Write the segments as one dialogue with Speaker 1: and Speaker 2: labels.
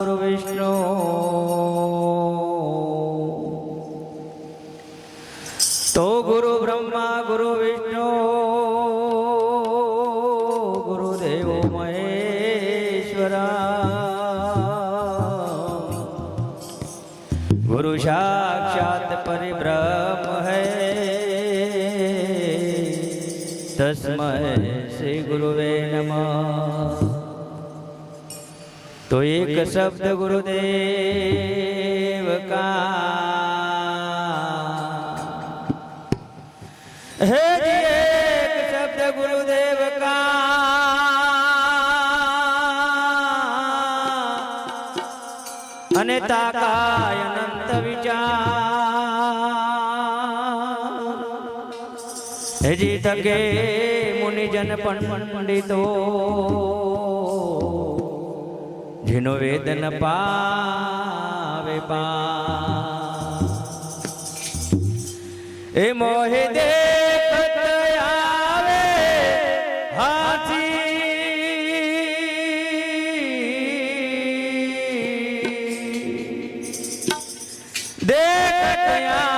Speaker 1: વિષ્ણુ. તો ગુરુ બ્રહ્મા ગુરુ વિષ્ણુ. ગુરુદેવ મહેશ્વરા. ગુરુ સાક્ષાત પરિબ્રહ્મ હૈ. તસ્મય તો એક શબ્દ ગુરુદેવ કા. હે એક શબ્દ ગુરુદેવ કા. અને તાકાય અનંત વિચાર. હેજી તકે મુનિજન પણ પંડિતો. જેનો વેદન પાવે પા એ મોહે દે આવે હાથી. દેખ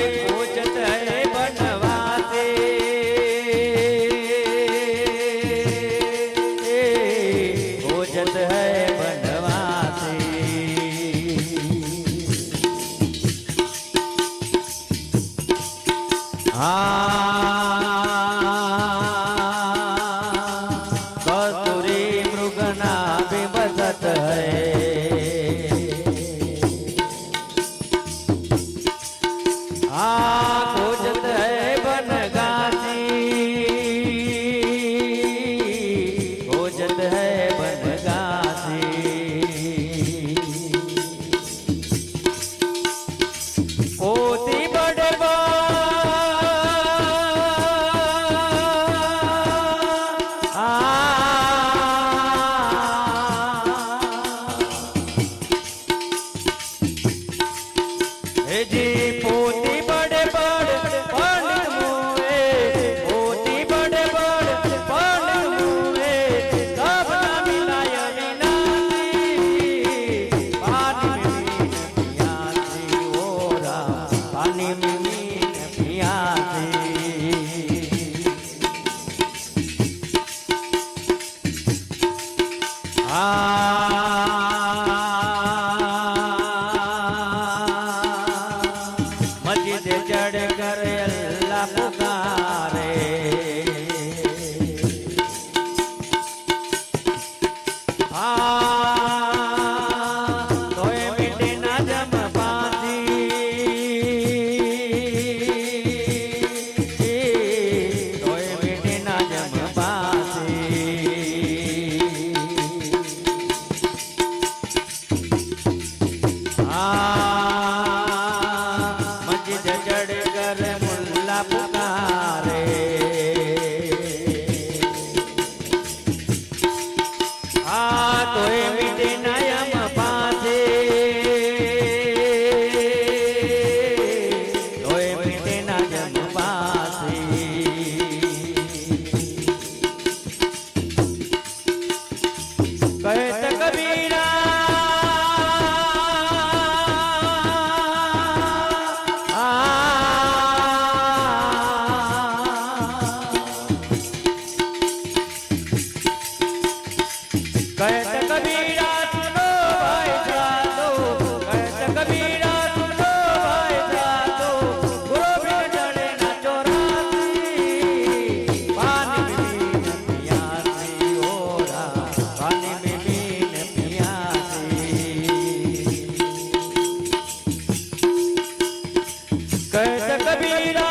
Speaker 1: Ah. અને મમ્મીને પિયા મસ્જિદ ચડ કરે અલ્લાહ પુકાર. ચડ કર મુલ્લા દર્દ કબીરા